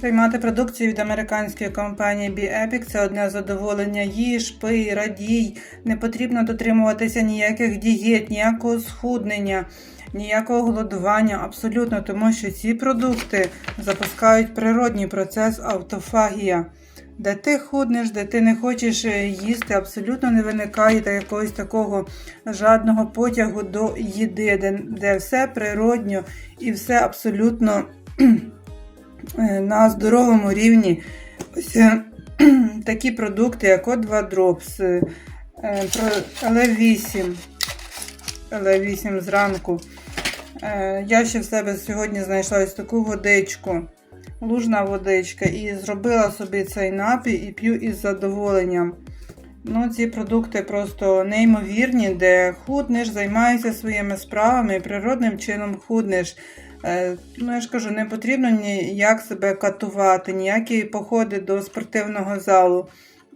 Приймати продукцію від американської компанії BeEpic – це одне задоволення. Їж, пий, радій. Не потрібно дотримуватися ніяких дієт, ніякого схуднення, ніякого голодування. Абсолютно, тому що ці продукти запускають природній процес автофагія. Де ти худнеш, де ти не хочеш е, їсти, абсолютно не виникає та якогось такого жадного потягу до їди, де, де все природньо і все абсолютно на здоровому рівні. Ось е, такі продукти, як О2 Drops, е, е, про- L8, L8 зранку. Е, Я ще в себе сьогодні знайшла ось таку водичку, лужна водичка, і зробила собі цей напій і п'ю із задоволенням. Ну, ці продукти просто неймовірні, де худнеш, займаєшся своїми справами і природним чином худнеш. Е, Ну, я ж кажу, не потрібно ніяк себе катувати, ніякі походи до спортивного залу.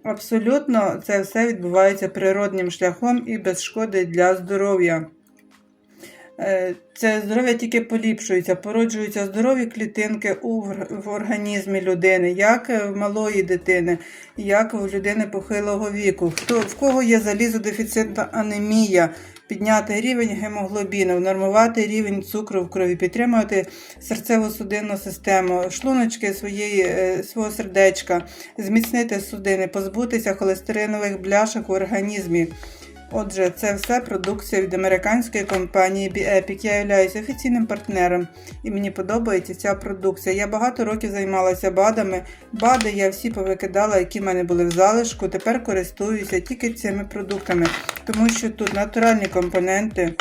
Абсолютно це все відбувається природнім шляхом і без шкоди для здоров'я. Е, Це здоров'я тільки поліпшується, породжуються здорові клітинки в організмі людини, як в малої дитини, як в людини похилого віку. Хто в кого є залізодефіцитна анемія, підняти рівень гемоглобіну, нормувати рівень цукру в крові, підтримувати серцево-судинну систему, шлуночки своєї, е, свого сердечка, зміцнити судини, позбутися холестеринових бляшок в організмі. Отже, це все продукція від американської компанії BeEpic. Я являюся офіційним партнером і мені подобається ця продукція. Я багато років займалася БАДами. БАДи я всі повикидала, які в мене були в залишку. Тепер користуюся тільки цими продуктами, тому що тут натуральні компоненти,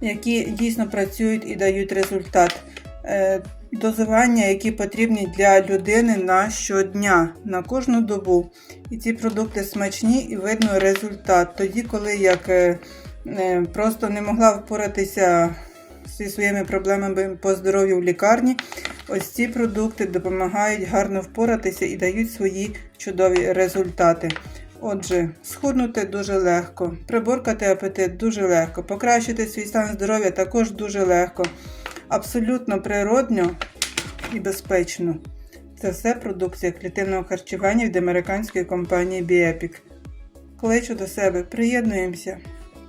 які дійсно працюють і дають результат. Е, Дозування, які потрібні для людини на щодня, на кожну добу. І ці продукти смачні і видно результат. Тоді, коли як е, е, просто не могла впоратися зі своїми проблемами по здоров'ю в лікарні, ось ці продукти допомагають гарно впоратися і дають свої чудові результати. Отже, схуднути дуже легко, приборкати апетит дуже легко, покращити свій стан здоров'я також дуже легко. Абсолютно природньо і безпечно. Це все продукція клітинного харчування від американської компанії Біепік. Кличу до себе, приєднуємося.